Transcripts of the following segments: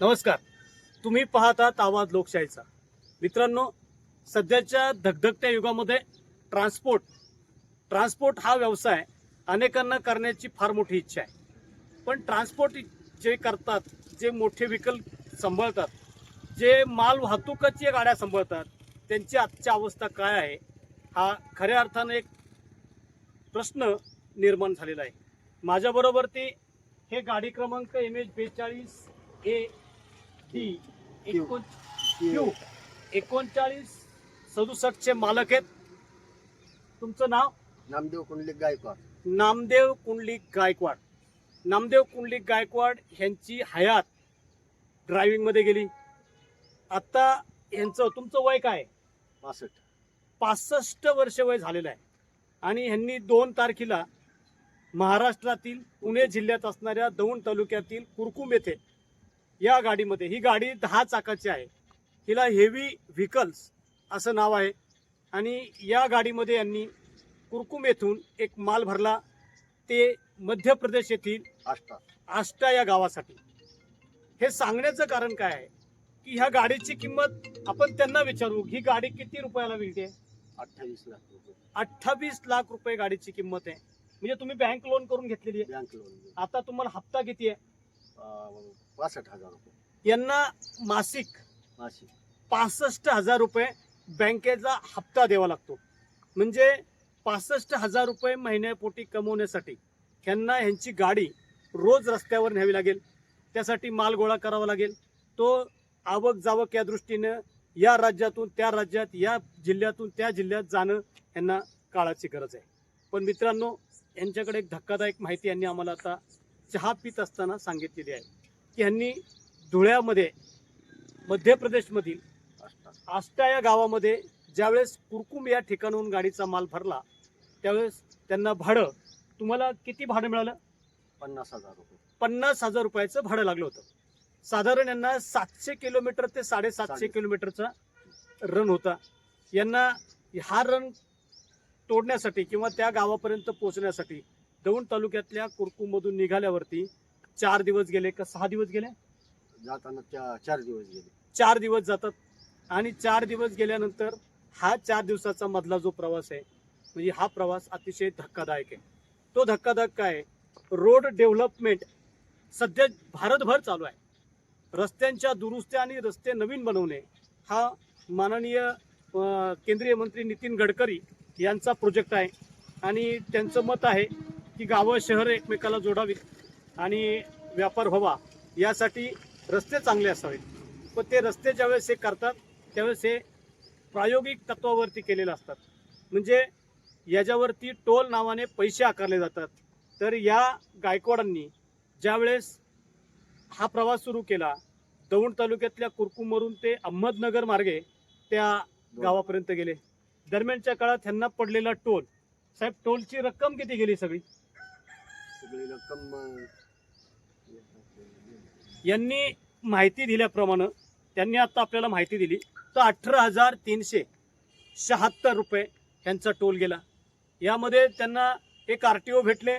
नमस्कार. तुम्ही पाहतात आवाज लोकशाहीचा. मित्रांनो सध्याच्या धगधगत्या युगामध्ये ट्रान्सपोर्ट ट्रान्सपोर्ट हा व्यवसाय अनेकांना करण्याची फार मोठी इच्छा आहे. पण ट्रान्सपोर्ट जे करतात जे मोठे व्हिकल सांभाळतात जे माल वाहतुकाची गाड्या सांभाळतात त्यांची आजची अवस्था काय आहे हा खऱ्या अर्थानं एक प्रश्न निर्माण झालेला आहे. माझ्याबरोबर ते हे गाडी क्रमांक एम एच बेचाळीस ए क्यू. एकोणचाळीस सदुसष्टचे मालक आहेत. तुमचं नाव? नामदेव कुंडलिक गायकवाड. नामदेव कुंडलिक गायकवाड. नामदेव कुंडलिक गायकवाड ह्यांची हयात ड्रायव्हिंगमध्ये गेली. आता ह्यांचं तुमचं वय काय? पासष्ट. पासष्ट वर्ष वय झालेलं आहे. आणि ह्यांनी दोन तारखेला महाराष्ट्रातील पुणे जिल्ह्यात असणाऱ्या दौंड तालुक्यातील कुरकुम येथे या गाडीमध्ये. ही गाडी दहा चाकाची आहे. हिला हेवी व्हिकल्स असं नाव आहे. आणि या गाडीमध्ये यांनी कुरकुम येथून एक माल भरला. ते मध्य प्रदेश येथील आष्टा. आष्टा या गावासाठी. हे सांगण्याचं कारण काय आहे? की ह्या गाडीची किंमत आपण त्यांना विचारू ही गाडी किती रुपयाला मिळते अठ्ठावीस लाख रुपये. अठ्ठावीस लाख रुपये गाडीची किंमत आहे. म्हणजे तुम्ही बँक लोन करून घेतलेली आहे. Bank loan. आता तुम्हाला हप्ता किती आहे? पासष्ट हजार रुपये. यांना मासिक नाशिक पासष्ट हजार रुपये बँकेचा हप्ता द्यावा लागतो. म्हणजे पासष्ट हजार रुपये महिन्यापोटी कमवण्यासाठी ह्यांना ह्यांची गाडी रोज रस्त्यावर न्यावी लागेल. त्यासाठी माल गोळा करावा लागेल. तो आवक जावक या दृष्टीनं या राज्यातून त्या राज्यात या जिल्ह्यातून त्या जिल्ह्यात जाणं यांना काळाची गरज आहे. पण मित्रांनो यांच्याकडे एक धक्कादायक माहिती यांनी आम्हाला आता चहा पित असताना सांगितलेली आहे की ह्यांनी धुळ्यामध्ये मध्य प्रदेशमधील आष्टा या गावामध्ये ज्यावेळेस कुरकुम या ठिकाणाहून गाडीचा माल भरला त्यावेळेस त्यांना भाडं तुम्हाला किती भाडं मिळालं? पन्नास हजार रुपये. पन्नास हजार रुपयाचं भाडं लागलं होतं. साधारण यांना सातशे किलोमीटर ते साडेसातशे साडे- किलोमीटरचा रन होता. यांना हा रन तोडण्यासाठी किंवा त्या गावापर्यंत पोहोचण्यासाठी दौंड तालुक्यातल्या कुरकुममधून निघाल्यावरती चार दिवस गेले का सहा दिवस गेले? जाताना त्या चार दिवस गेले. चार दिवस जातात आणि चार दिवस गेल्यानंतर हा चार दिवसाचा मधला जो प्रवास आहे म्हणजे हा प्रवास अतिशय धक्कादायक आहे. तो धक्कादायक काय? आहे? रोड डेव्हलपमेंट सध्या भारतभर चालू आहे. रस्त्यांच्या दुरुस्त्या आणि रस्ते नवीन बनवणे हा माननीय अं, केंद्रीय मंत्री नितीन गडकरी यांचा प्रोजेक्ट आहे आणि त्यांचं मत आहे की गावं शहर एकमेकाला जोडावीत आणि व्यापार व्हावा यासाठी रस्ते चांगले असावेत. पण ते रस्ते ज्यावेळेस हे करतात त्यावेळेस हे प्रायोगिक तत्वावरती केलेले असतात. म्हणजे याच्यावरती टोल नावाने पैसे आकारले जातात. तर या गायकवाडांनी ज्यावेळेस हा प्रवास सुरू केला दौंड तालुक्यातल्या कुरकुमवरून ते अहमदनगर मार्गे त्या गावापर्यंत गेले. दरम्यानच्या काळात ह्यांना पडलेला टोल साहेब टोलची रक्कम किती गेली सगळी? यांनी माहिती दिल्याप्रमाणे त्यांनी आता आपल्याला माहिती दिली तर अठरा हजार तीनशे शहात्तर रुपये ह्यांचा टोल गेला. यामध्ये त्यांना एक आर टी ओ भेटले.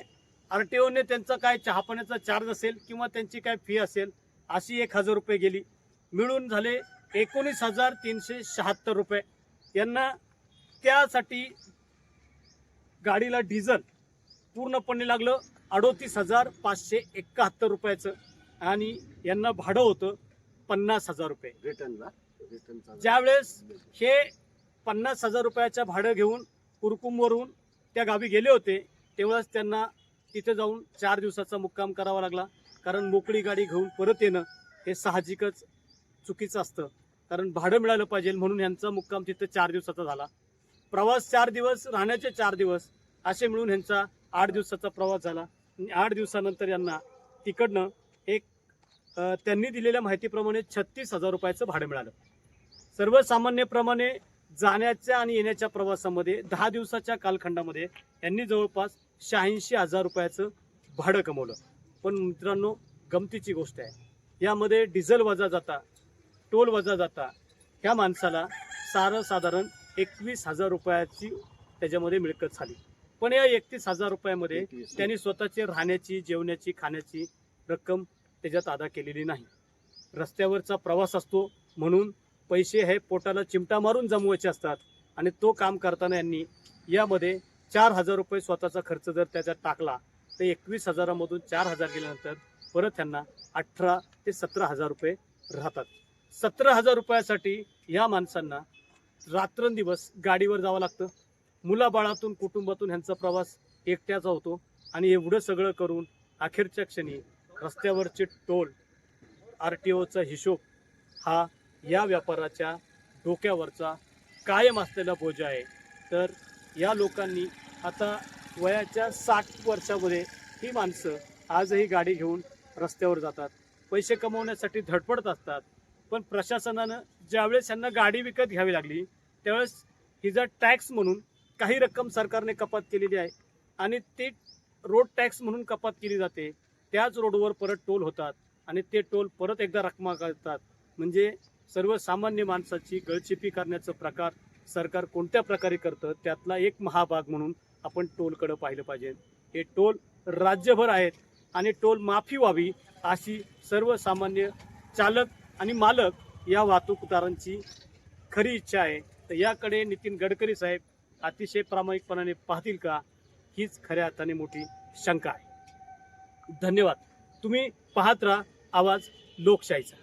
आर टी ओने त्यांचा काय चहापाण्याचा चार्ज असेल किंवा त्यांची काय फी असेल अशी एक हजार रुपये गेली. मिळून झाले एकोणीस हजार तीनशे शहात्तर रुपये. यांना त्यासाठी गाडीला डिझल पूर्णपणे लागलं. अडोतीस हजार पाचशे एकाहत्तर रुपयाचं. आणि यांना भाडं होतं पन्नास हजार रुपये. रिटर्नला? ज्यावेळेस हे पन्नास हजार रुपयाचं भाडं घेऊन कुरकुमवरून त्या गावी गेले होते तेव्हाच त्यांना तिथे जाऊन चार दिवसाचा मुक्काम करावा लागला. कारण मोकळी गाडी घेऊन परत येणं हे साहजिकच चुकीचं असतं. कारण भाडं मिळालं पाहिजे म्हणून यांचा मुक्काम तिथं चार दिवसाचा झाला. प्रवास चार दिवस राहण्याचे चार दिवस असे मिळून ह्यांचा आठ दिवसाचा प्रवास झाला. आणि आठ दिवसानंतर यांना तिकडनं एक त्यांनी दिलेल्या माहितीप्रमाणे छत्तीस हजार रुपयाचं भाडं मिळालं. सर्वसामान्यप्रमाणे जाण्याच्या आणि येण्याच्या प्रवासामध्ये दहा दिवसाच्या कालखंडामध्ये यांनी जवळपास शहाऐंशी हजार रुपयाचं भाडं कमवलं. पण मित्रांनो गमतीची गोष्ट आहे. यामध्ये डिझेल वजा जाता टोल वजा जाता ह्या माणसाला सारं साधारण एकवीस हजार रुपयाची त्याच्यामध्ये मिळकत झाली. पण या एकतीस हजार रुपयामध्ये. त्यांनी स्वतःची राहण्याची जेवण्याची खाण्याची रक्कम त्याच्यात अदा केलेली नाही. रस्त्यावरचा प्रवास असतो म्हणून पैसे हे पोटाला चिमटा मारून जमवायचे असतात आणि तो काम करताना यांनी यामध्ये चार हजार रुपये स्वतःचा खर्च जर त्याच्यात टाकला तर एकवीस हजारामधून चार हजार गेल्यानंतर परत त्यांना अठरा ते सतरा हजार रुपये राहतात. सतरा हजार रुपयासाठी या माणसांना रात्रंदिवस गाडीवर जावं लागतं. मुलाबाळातून कुटुंबातून ह्यांचा प्रवास एकट्याचा होतो आणि एवढं सगळं करून अखेरच्या क्षणी रस्त्यावरचे टोल आर टी ओचा हिशोब हा या व्यापाराच्या डोक्यावरचा कायम असलेला बोजा आहे. तर या लोकांनी आता वयाच्या साठ वर्षामध्ये ही माणसं आजही गाडी घेऊन रस्त्यावर जातात. पैसे कमवण्यासाठी धडपडत असतात. पण प्रशासनानं ज्यावेळेस त्यांना गाडी विकत घ्यावी लागली त्यावेळेस हिजा टॅक्स म्हणून काही रक्कम सरकारने कपात केलेली आहे आणि ते रोड टॅक्स म्हणून कपात केली जाते. त्याच रोडवर परत टोल होतात आणि ते टोल परत एकदा रकमा करतात. म्हणजे सर्वसामान्य माणसाची गळचिपी करण्याचं प्रकार सरकार कोणत्या प्रकारे करतं त्यातला एक महाभाग म्हणून आपण टोलकडं पाहिलं पाहिजे. हे टोल राज्यभर आहेत आणि टोल माफी व्हावी अशी सर्वसामान्य चालक आणि मालक या वाहतूकदारांची खरी इच्छा आहे. तर याकडे नितीन गडकरी साहेब अतिशय प्रामाणिकपणाने पाहतील का? हीच खऱ्या अर्थाने मोठी शंका आहे. धन्यवाद. तुम्ही पाहत राहा आवाज लोकशाहीचा.